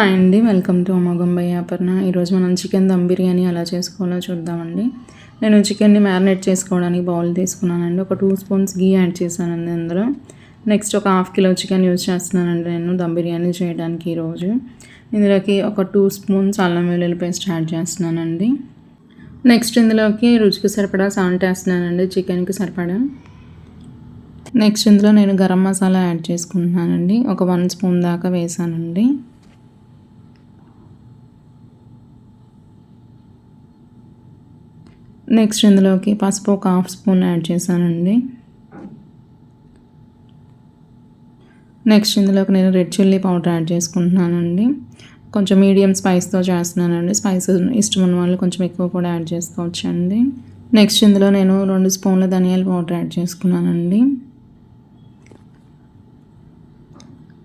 Hi అండి welcome to అమోఘం అపర్ణ ఈరోజు మనం చికెన్ దమ్ బిర్యానీ ఎలా చేసుకోవాలో చూద్దామండి. నేను చికెన్ని మ్యారినేట్ చేసుకోవడానికి బౌల్ తీసుకున్నానండి. ఒక టూ స్పూన్స్ గీ యాడ్ చేశానండి అందులో నెక్స్ట్ ఒక హాఫ్ కిలో చికెన్ యూజ్ చేస్తున్నానండి నేను దమ్ బిర్యానీ చేయడానికి ఈరోజు. ఇందులోకి ఒక టూ స్పూన్స్ అల్లం వెల్లుల్లి పేస్ట్ యాడ్ చేస్తున్నానండి. నెక్స్ట్ ఇందులోకి రుచికి సరిపడా సాల్ట్ వేస్తున్నానండి చికెన్కి సరిపడా. నెక్స్ట్ ఇందులో నేను గరం మసాలా యాడ్ చేసుకుంటున్నానండి. ఒక వన్ స్పూన్ దాకా వేసానండి నెక్స్ట్ ఇందులోకి పసుపు ఒక హాఫ్ స్పూన్ యాడ్ చేశానండి. నెక్స్ట్ ఇందులోకి నేను రెడ్ చిల్లీ పౌడర్ యాడ్ చేసుకుంటున్నానండి. కొంచెం మీడియం స్పైస్తో చేస్తున్నానండి. స్పైస్ ఇష్టం ఉన్న వాళ్ళు కొంచెం ఎక్కువ కూడా యాడ్ చేసుకోవచ్చండి. నెక్స్ట్ ఇందులో నేను రెండు స్పూన్ల ధనియాల పౌడర్ యాడ్ చేసుకున్నానండి.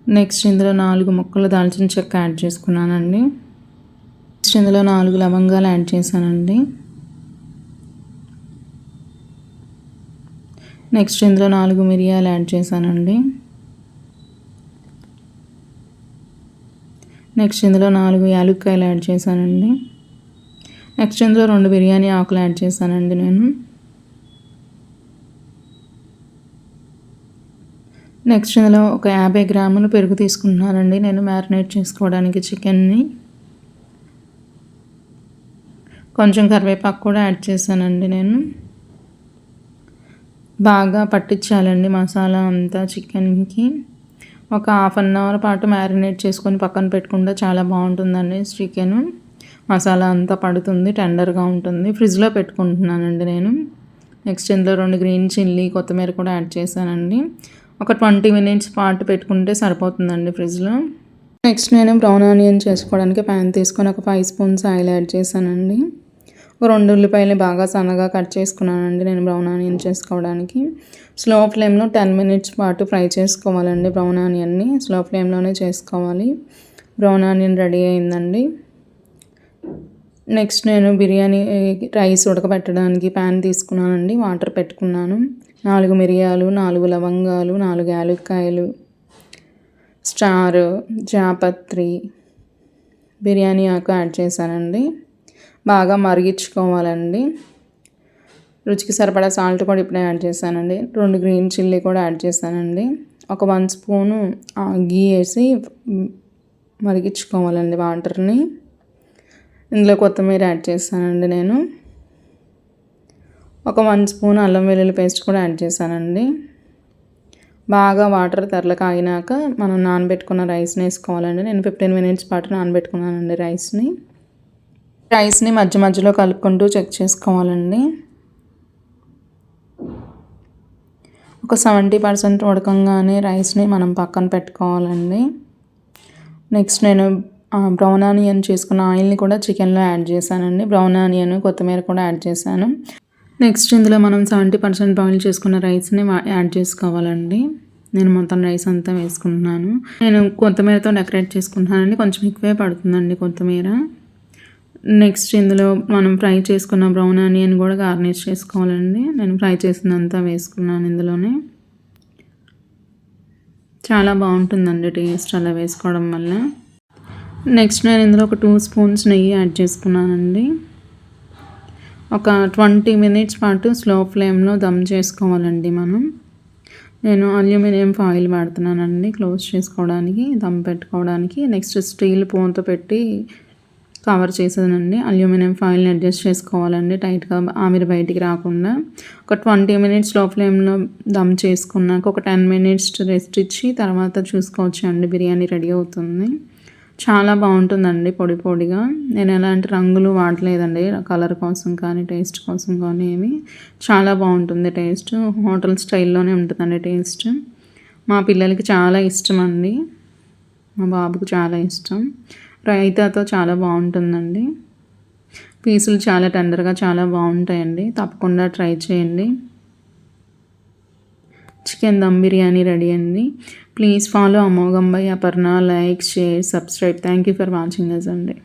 నెక్స్ట్ ఇందులో నాలుగు ముక్కలు దాల్చిన చెక్క యాడ్ చేసుకున్నానండి. నెక్స్ట్ ఇందులో నాలుగు లవంగాలు యాడ్ చేశానండి. నెక్స్ట్ ఇందులో నాలుగు మిరియాలు యాడ్ చేశానండి. నెక్స్ట్ ఇందులో నాలుగు యాలుక్కాయలు యాడ్ చేశానండి. నెక్స్ట్ ఇందులో రెండు బిర్యానీ ఆకులు యాడ్ చేశానండి నేను. నెక్స్ట్ ఇందులో ఒక యాభై గ్రాములు పెరుగు తీసుకుంటున్నానండి. నేను మ్యారినేట్ చేసుకోవడానికి చికెన్ని. కొంచెం కరివేపాకు కూడా యాడ్ చేశానండి నేను. బాగా పట్టించాలండి మసాలా అంతా చికెన్కి. ఒక హాఫ్ అన్ అవర్ పాటు మ్యారినేట్ చేసుకొని పక్కన పెట్టుకుంటే చాలా బాగుంటుందండి చికెన్. మసాలా అంతా పడుతుంది టెండర్గా ఉంటుంది. ఫ్రిడ్జ్లో పెట్టుకుంటున్నానండి నేను. నెక్స్ట్ ఇందులో రెండు గ్రీన్ చిల్లీ కొత్తిమీర కూడా యాడ్ చేశానండి. ఒక ట్వంటీ మినిట్స్ పాటు పెట్టుకుంటే సరిపోతుందండి ఫ్రిడ్జ్లో. నెక్స్ట్ నేను బ్రౌన్ ఆనియన్ చేసుకోవడానికి ప్యాన్ తీసుకొని ఒక ఫైవ్ స్పూన్స్ ఆయిల్ యాడ్ చేశానండి. రెండు ఉల్లిపాయలు బాగా సన్నగా కట్ చేసుకున్నానండి నేను బ్రౌన్ ఆనియన్ చేసుకోవడానికి. స్లో ఫ్లేమ్లో టెన్ మినిట్స్ పాటు ఫ్రై చేసుకోవాలండి బ్రౌన్ ఆనియన్ని. స్లో ఫ్లేమ్లోనే చేసుకోవాలి. బ్రౌన్ ఆనియన్ రెడీ అయిందండి. నెక్స్ట్ నేను బిర్యానీ రైస్ ఉడకబెట్టడానికి ప్యాన్ తీసుకున్నానండి. వాటర్ పెట్టుకున్నాను. నాలుగు మిరియాలు నాలుగు లవంగాలు నాలుగు యాలక్కాయలు స్టార్ జాపత్రి బిర్యానీ ఆకు యాడ్ చేశానండి. బాగా మరిగించుకోవాలండి. రుచికి సరిపడా సాల్ట్ కూడా ఇప్పుడే యాడ్ చేశానండి. రెండు గ్రీన్ చిల్లీ కూడా యాడ్ చేశానండి. ఒక వన్ స్పూను గీ వేసి మరిగించుకోవాలండి వాటర్ని. ఇందులో కొత్తిమీర యాడ్ చేశానండి నేను. ఒక వన్ స్పూన్ అల్లం వెల్లుల్లి పేస్ట్ కూడా యాడ్ చేశానండి. బాగా వాటర్ తెరలు కాగినాక మనం నానబెట్టుకున్న రైస్ని వేసుకోవాలండి. నేను ఫిఫ్టీన్ మినిట్స్ పాటు నానబెట్టుకున్నానండి రైస్ని. రైస్ని మధ్య మధ్యలో కలుపుకుంటూ చెక్ చేసుకోవాలండి. ఒక సెవెంటీ పర్సెంట్ ఉడకంగానే రైస్ని మనం పక్కన పెట్టుకోవాలండి. నెక్స్ట్ నేను బ్రౌన్ ఆనియన్ చేసుకున్న ఆయిల్ని కూడా చికెన్లో యాడ్ చేశానండి. బ్రౌన్ ఆనియన్ కొత్తిమీర కూడా యాడ్ చేశాను. నెక్స్ట్ ఇందులో మనం సెవెంటీ పర్సెంట్ బాయిల్ చేసుకున్న రైస్ని యాడ్ చేసుకోవాలండి. నేను మొత్తం రైస్ అంతా వేసుకుంటున్నాను. నేను కొత్తిమీరతో డెకరేట్ చేసుకుంటున్నానండి. కొంచెం ఎక్కువే పడుతుందండి కొత్తిమీర. నెక్స్ట్ ఇందులో మనం ఫ్రై చేసుకున్న బ్రౌన్ ఆనియన్ కూడా గార్నిష్ చేసుకోవాలండి. నేను ఫ్రై చేసినంత వేసుకున్నాను ఇందులోనే. చాలా బాగుంటుందండి టేస్ట్ అలా వేసుకోవడం వల్ల. నెక్స్ట్ నేను ఇందులో ఒక టూ స్పూన్స్ నెయ్యి యాడ్ చేసుకున్నానండి. ఒక ట్వంటీ మినిట్స్ పాటు స్లో ఫ్లేమ్లో దమ్ చేసుకోవాలండి మనం. నేను అల్యూమినియం ఫాయిల్ వాడుతున్నానండి క్లోజ్ చేసుకోవడానికి దమ్ పెట్టుకోవడానికి. నెక్స్ట్ స్టీల్ పూత పెట్టి కవర్ చేసేదనండి. అల్యూమినియం ఫాయిల్ని అడ్జస్ట్ చేసుకోవాలండి. టైట్గా ఆవిరి బయటికి రాకుండా. ఒక ట్వంటీ మినిట్స్లో ఫ్లేమ్లో దమ్ చేసుకున్నాక ఒక టెన్ మినిట్స్ రెస్ట్ ఇచ్చి తర్వాత చూసుకోవచ్చు అండి. బిర్యానీ రెడీ అవుతుంది. చాలా బాగుంటుందండి పొడి పొడిగా. నేను ఎలాంటి రంగులు వాడలేదండి. కలర్ కోసం కానీ టేస్ట్ కోసం కానీ ఏమి. చాలా బాగుంటుంది టేస్ట్ హోటల్ స్టైల్లోనే ఉంటుందండి టేస్ట్ మా పిల్లలకి చాలా ఇష్టం అండి. మా బాబుకు చాలా ఇష్టం. రైతాతో చాలా బాగుంటుందండి. పీసులు చాలా టెండర్గా చాలా బాగుంటాయండి. తప్పకుండా ట్రై చేయండి. చికెన్ దమ్ బిర్యానీ రెడీ అండి. ప్లీజ్ ఫాలో అమోఘం by Aparna. Like share subscribe. Thank you for watching us అండి.